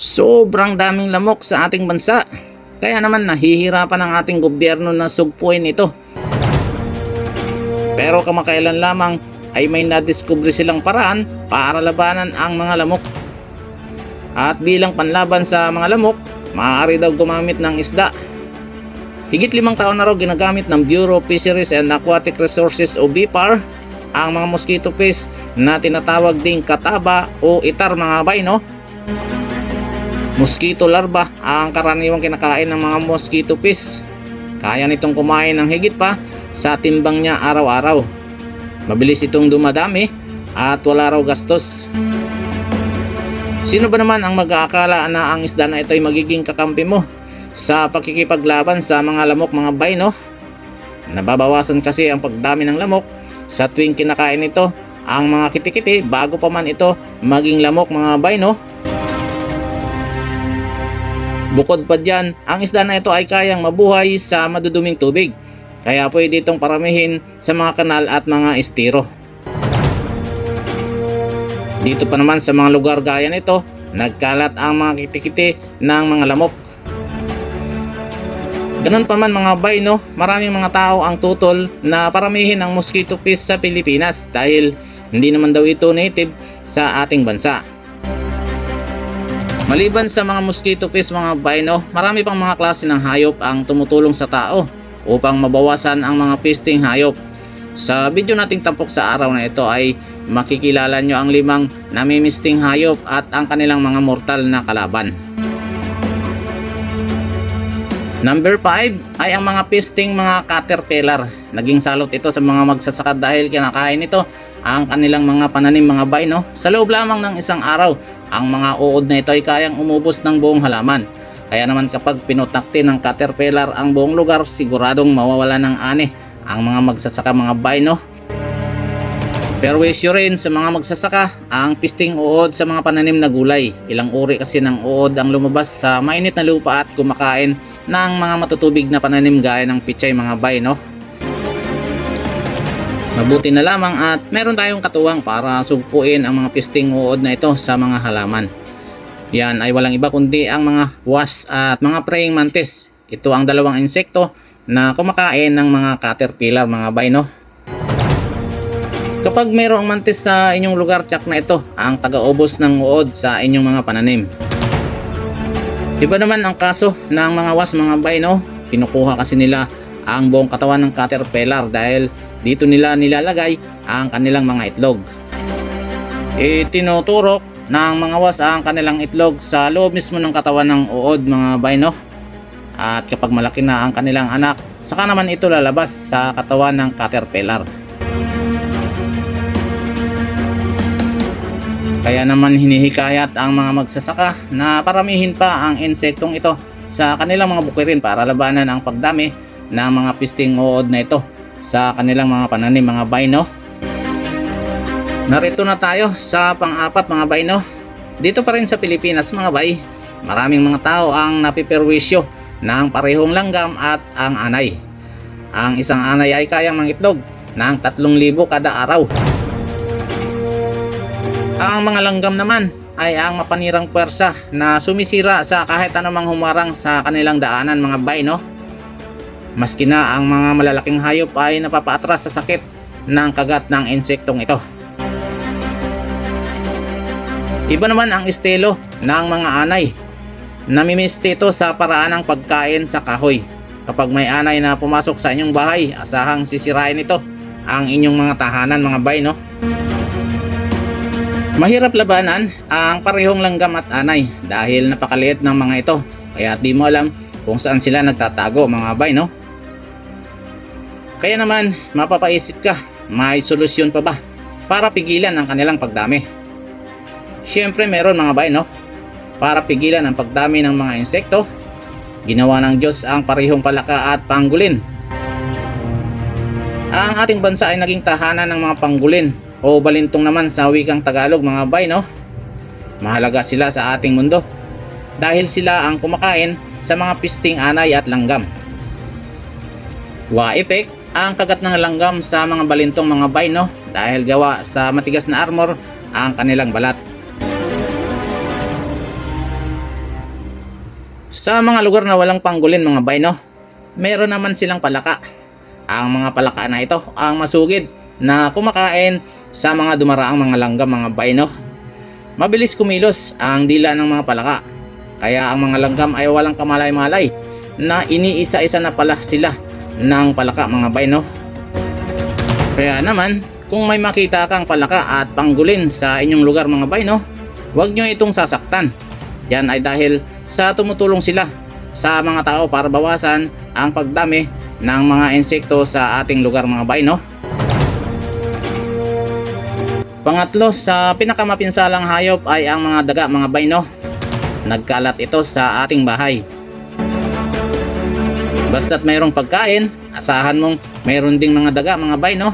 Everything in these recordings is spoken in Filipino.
Sobrang daming lamok sa ating bansa. Kaya naman nahihirapan ang ating gobyerno na sugpuin ito. Pero kamakailan lamang ay may nadiskubre silang paraan para labanan ang mga lamok. At bilang panlaban sa mga lamok, maaari daw gumamit ng isda. Higit limang taon na raw ginagamit ng Bureau of Fisheries and Aquatic Resources o BIPAR ang mga mosquito fish na tinatawag ding kataba o itar mga bay no? Mosquito larva ang karaniwang kinakain ng mga mosquito fish. Kaya nitong kumain ng higit pa sa timbang niya araw-araw. Mabilis itong dumadami at wala raw gastos. Sino ba naman ang mag-aakala na ang isda na ito ay magiging kakampi mo sa pakikipaglaban sa mga lamok mga bay no? Nababawasan kasi ang pagdami ng lamok sa tuwing kinakain ito ang mga kitikiti bago pa man ito maging lamok mga bay no? Bukod pa dyan, ang isda na ito ay kayang mabuhay sa maduduming tubig. Kaya pwede itong paramihin sa mga kanal at mga estero. Dito pa naman sa mga lugar gaya nito, nagkalat ang mga kitikiti ng mga lamok. Ganun pa man mga bay no, maraming mga tao ang tutol na paramihin ang mosquito fish sa Pilipinas dahil hindi naman daw ito native sa ating bansa. Maliban sa mga mosquito fish mga bino, marami pang mga klase ng hayop ang tumutulong sa tao upang mabawasan ang mga pisting hayop. Sa video nating tampok sa araw na ito ay makikilala nyo ang limang namimisting hayop at ang kanilang mga mortal na kalaban. Number 5 ay ang mga pisting mga caterpillar. Naging salot ito sa mga magsasaka dahil kinakain ito ang kanilang mga pananim mga bay no. Sa loob lamang ng isang araw, ang mga uod na ito ay kayang umubos ng buong halaman. Kaya naman kapag pinutakti ng caterpillar ang buong lugar, siguradong mawawala ng ani ang mga magsasaka mga bay no. Perwisyo rin sa mga magsasaka ang pisting uod sa mga pananim na gulay. Ilang uri kasi ng uod ang lumabas sa mainit na lupa at kumakain ng mga matutubig na pananim gaya ng pichay mga bay no. Mabuti na lamang at meron tayong katuwang para sugpuin ang mga pisting uod na ito sa mga halaman. Yan ay walang iba kundi ang mga wasp at mga praying mantis. Ito ang dalawang insekto na kumakain ng mga caterpillar mga bay no. Kapag mayroong mantis sa inyong lugar, tsak na ito ang taga-ubos ng uod sa inyong mga pananim. Iba naman ang kaso ng mga was mga bay no. Kinukuha kasi nila ang buong katawan ng caterpillar dahil dito nila nilalagay ang kanilang mga itlog. Itinuturok ng mga was ang kanilang itlog sa loob mismo ng katawan ng uod mga bay no. At kapag malaki na ang kanilang anak, saka naman ito lalabas sa katawan ng caterpillar. Kaya naman hinihikayat ang mga magsasaka na paramihin pa ang insektong ito sa kanilang mga bukirin para labanan ang pagdami ng mga pisting uod na ito sa kanilang mga pananim mga bino. Narito na tayo sa pang-apat mga bino. Dito pa rin sa Pilipinas mga bay, maraming mga tao ang napiperwisyo ng parehong langgam at ang anay. Ang isang anay ay kayang mangitlog ng 3,000 kada araw. Ang mga langgam naman ay ang mapanirang puwersa na sumisira sa kahit anumang humarang sa kanilang daanan mga bay no. Maski na ang mga malalaking hayop ay napapaatras sa sakit ng kagat ng insektong ito. Iba naman ang estilo ng mga anay. Namimisti ito sa paraan ng pagkain sa kahoy. Kapag may anay na pumasok sa inyong bahay, asahang sisirain ito ang inyong mga tahanan mga bay no. Mahirap labanan ang parehong langgam at anay dahil napakaliit ng mga ito. Kaya di mo alam kung saan sila nagtatago mga bay no. Kaya naman mapapaisip ka, may solusyon pa ba para pigilan ang kanilang pagdami? Siyempre meron mga bay no. Para pigilan ang pagdami ng mga insekto, ginawa ng Diyos ang parehong palaka at panggulin. Ang ating bansa ay naging tahanan ng mga panggulin o balintong naman sa wikang Tagalog mga bay no. Mahalaga sila sa ating mundo dahil sila ang kumakain sa mga pisting anay at langgam. Wa effect ang kagat ng langgam sa mga balintong mga bay no dahil gawa sa matigas na armor ang kanilang balat. Sa mga lugar na walang panggulin mga bay no, meron naman silang palaka. Ang mga palaka na ito ang masugid na kumakain sa mga dumaraang mga langgam mga bay no. Mabilis kumilos ang dila ng mga palaka. Kaya ang mga langgam ay walang kamalay-malay na iniisa-isa na pala sila ng palaka mga bay no. Kaya naman, kung may makita kang palaka at panggulin sa inyong lugar mga bay no, huwag nyo itong sasaktan. Yan ay dahil sa tumutulong sila sa mga tao para bawasan ang pagdami ng mga insekto sa ating lugar mga bay no. Pangatlo sa pinakamapinsalang hayop ay ang mga daga mga bay no. Nagkalat ito sa ating bahay. Basta't mayroong pagkain, asahan mong mayroon ding mga daga mga bay no.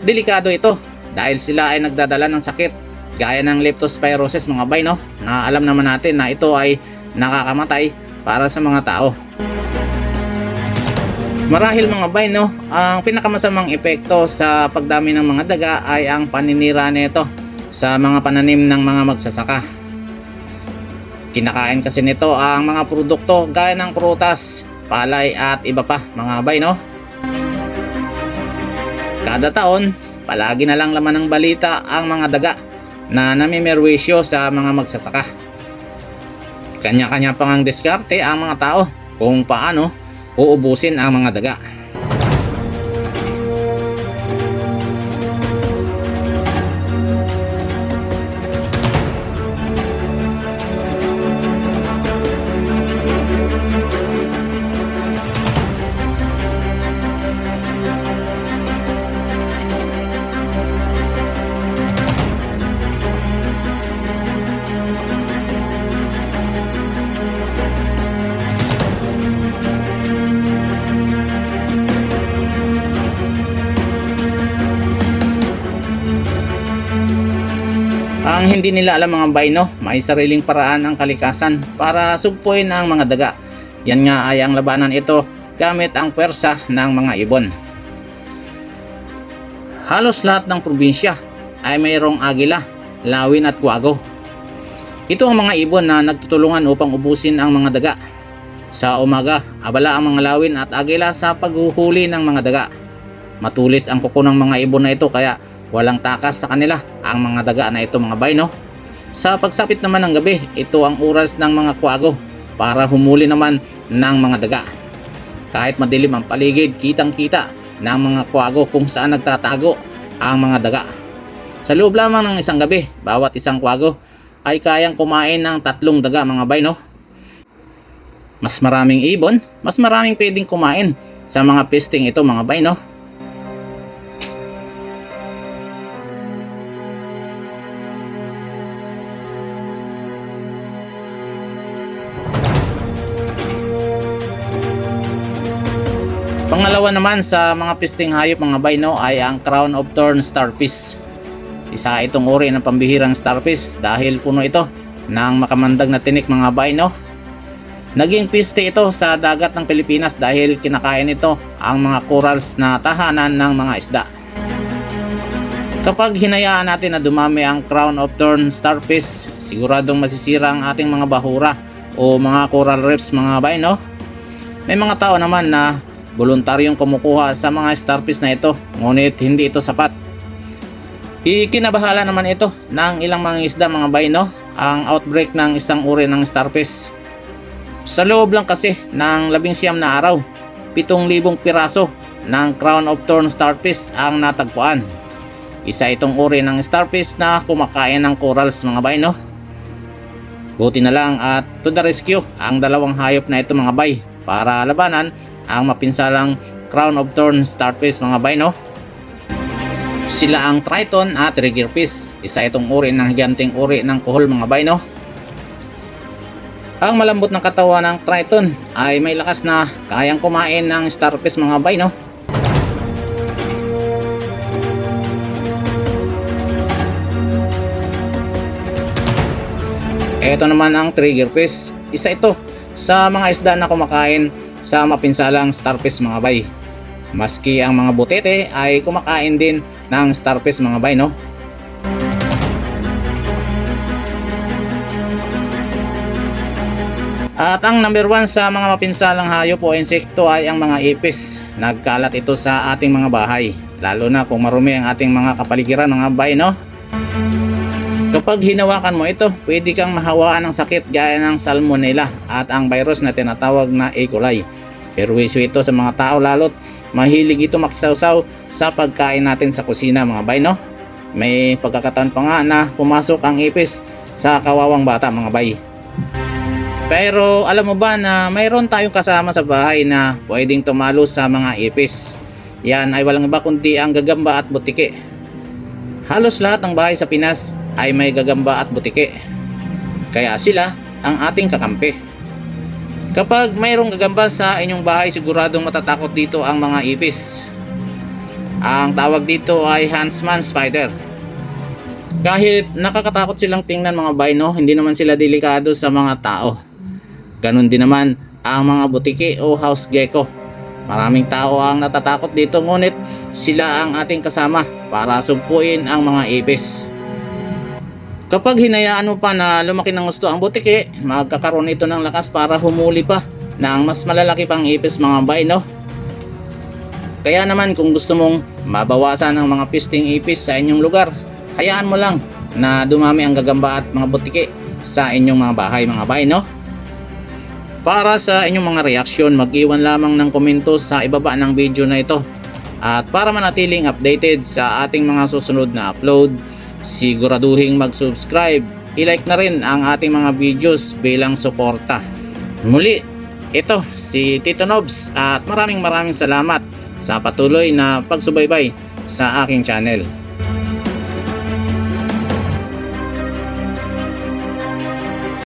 Delikado ito dahil sila ay nagdadala ng sakit gaya ng leptospirosis mga bay no na alam naman natin na ito ay nakakamatay para sa mga tao. Marahil mga bay no, ang pinakamasamang epekto sa pagdami ng mga daga ay ang paninira nito sa mga pananim ng mga magsasaka. Kinakain kasi nito ang mga produkto gaya ng prutas, palay at iba pa mga bay no. Kada taon, palagi na lang laman ng balita ang mga daga na namimerwisyo sa mga magsasaka. Kanya-kanya pang ang diskarte ang mga tao kung paano uubusin ang mga daga. Ang hindi nila alam mga bayno, may sariling paraan ang kalikasan para sugpuin ang mga daga. Yan nga ay ang labanan ito gamit ang pwersa ng mga ibon. Halos lahat ng probinsya ay mayroong agila, lawin at kuwago. Ito ang mga ibon na nagtutulungan upang ubusin ang mga daga. Sa umaga, abala ang mga lawin at agila sa paghuhuli ng mga daga. Matulis ang kuko ng mga ibon na ito kaya walang takas sa kanila ang mga daga na ito mga bayno. Sa pagsapit naman ng gabi, ito ang oras ng mga kwago para humuli naman ng mga daga. Kahit madilim ang paligid, kitang kita ng mga kwago kung saan nagtatago ang mga daga. Sa loob lamang ng isang gabi, bawat isang kwago ay kayang kumain ng tatlong daga mga bayno. Mas maraming ibon, mas maraming pwedeng kumain sa mga pisting ito mga bayno. Pangalawa naman sa mga pisting hayop mga bayno ay ang crown of thorn starfish. Isa itong uri ng pambihirang starfish dahil puno ito ng makamandag na tinik mga bayno. Naging piste ito sa dagat ng Pilipinas dahil kinakain ito ang mga corals na tahanan ng mga isda. Kapag hinayaan natin na dumami ang crown of thorn starfish, siguradong masisira ang ating mga bahura o mga coral reefs mga bayno. May mga tao naman na voluntaryong kumukuha sa mga starfish na ito ngunit hindi ito sapat. Ikinabahala naman ito ng ilang mga isda mga bayno ang outbreak ng isang uri ng starfish. Sa loob lang kasi ng labing siyam na araw, 7,000 piraso ng crown of thorn starfish ang natagpuan. Isa itong uri ng starfish na kumakain ng corals mga bayno. Buti na lang at to the rescue ang dalawang hayop na ito mga bay para labanan ang mapinsalang crown of thorn starfish mga bayno. Sila ang triton at triggerfish. Isa itong uri ng higanting uri ng kuhol mga bayno. Ang malambot ng katawan ng triton ay may lakas na kayang kumain ng starfish mga bayno. Ito naman ang triggerfish. Isa ito sa mga isda na kumakain sa mapinsalang starfish mga bay. Maski ang mga butete ay kumakain din ng starfish mga bay no. At ang number one sa mga mapinsalang hayop o insekto ay ang mga ipis. Nagkalat ito sa ating mga bahay. Lalo na kung marumi ang ating mga kapaligiran mga bay no? Kapag hinawakan mo ito, pwede kang mahawaan ng sakit gaya ng salmonella at ang virus na tinatawag na E. coli. Perwisyo ito sa mga tao lalo't mahilig ito makisawsaw sa pagkain natin sa kusina mga bay no? May pagkakataon pa nga na pumasok ang ipis sa kawawang bata mga bay. Pero alam mo ba na mayroon tayong kasama sa bahay na pwedeng tumalo sa mga ipis. Yan ay walang iba kundi ang gagamba at butike. Halos lahat ng bahay sa Pinas ay may gagamba at butike. Kaya sila ang ating kakampi. Kapag mayroong gagamba sa inyong bahay, siguradong matatakot dito ang mga ipis. Ang tawag dito ay Huntsman Spider. Kahit nakakatakot silang tingnan mga bay, no, hindi naman sila delikado sa mga tao. Ganon din naman ang mga butike o house gecko. Maraming tao ang natatakot dito ngunit sila ang ating kasama para sugpuin ang mga ipis. Kapag hinayaan mo pa na lumaki ng gusto ang butike, magkakaroon ito ng lakas para humuli pa ng mas malalaki pang ipis mga bay, no? Kaya naman kung gusto mong mabawasan ang mga pisting ipis sa inyong lugar, hayaan mo lang na dumami ang gagamba at mga butike sa inyong mga bahay mga bay, no? Para sa inyong mga reaksyon, mag-iwan lamang ng komento sa ibaba ng video na ito. At para manatiling updated sa ating mga susunod na upload, siguraduhin mag-subscribe. I-like na rin ang ating mga videos bilang suporta. Muli, ito si Tito Nobs at maraming maraming salamat sa patuloy na pagsubaybay sa aking channel.